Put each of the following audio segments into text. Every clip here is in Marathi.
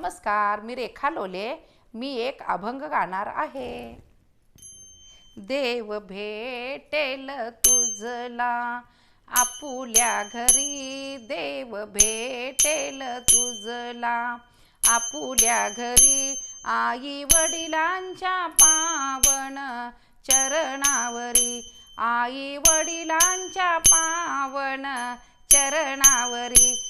नमस्कार मी रेखा लोले. मी एक अभंग गाणार आहे. देव भेटेल तुझला आपुल्या घरी देव भेटेल तुझला. आपुल्या घरी आई वडिलांच्या पावन चरणावरी आई वडिलांच्या पावन चरणावरी.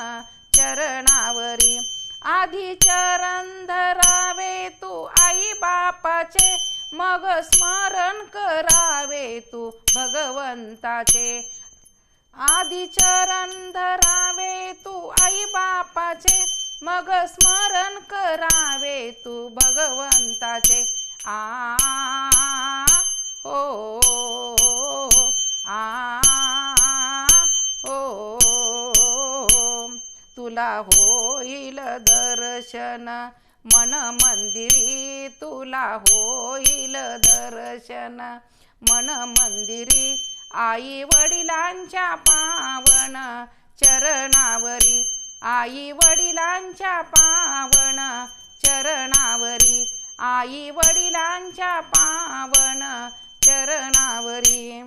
चरणावरी. आधी चरण धरावे तू आई बापाचे. मग स्मरण करावे तू भगवंताचे. आधी चरण धरावे तू आई बापाचे. मग स्मरण करावे तू भगवंताचे. आ हो आ तुला होईल दर्शन. मन मंदिरी तुला होईल दर्शन. मन मंदिरी आई वडिलांच्या पावन. चरणावरी आई वडिलांच्या पावन. चरणावरी आई वडिलांच्या पावन. चरणावरी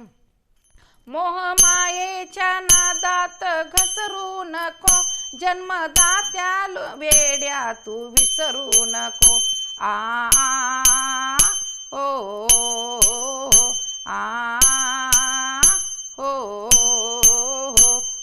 मोहमायेच्या नादात घसरू नको. जन्मदात्या वेड्या तू विसरू नको. आ हो आ हो.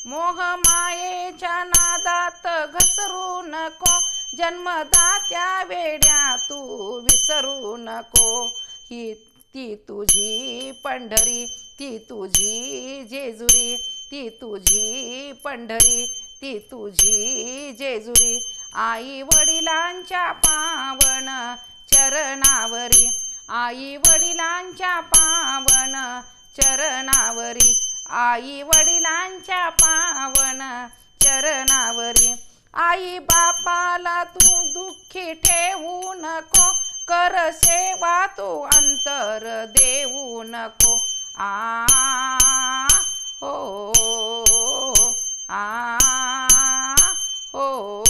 मोहमायेच्या नादात घसरू नको. जन्मदात्या वेड्या तू विसरू नको. ही ती तुझी पंढरी ती तुझी जेजुरी ती तुझी पंढरी. ती तुझी जेजुरी. आई वडिलांच्या पावन चरणावरी. आई वडिलांच्या पावन चरणावरी. आई वडिलांच्या पावन चरणावरी. आई बापाला तू दुःखी ठेवू नको. कर सेवा तू अंतर देऊ नको. आ हो. आ हो.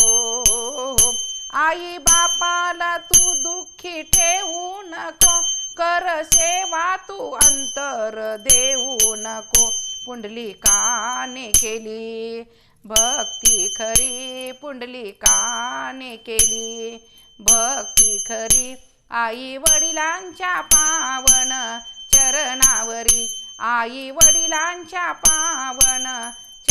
आई बापाला तू दुःखी ठेवू नको. कर सेवा तू अंतर देऊ नको. पुंडलिकाने केली भक्ती खरी. पुंडलिकाने केली भक्ती खरी. आई वडिलांच्या पावन चरणावरी. आई वडिलांच्या पावन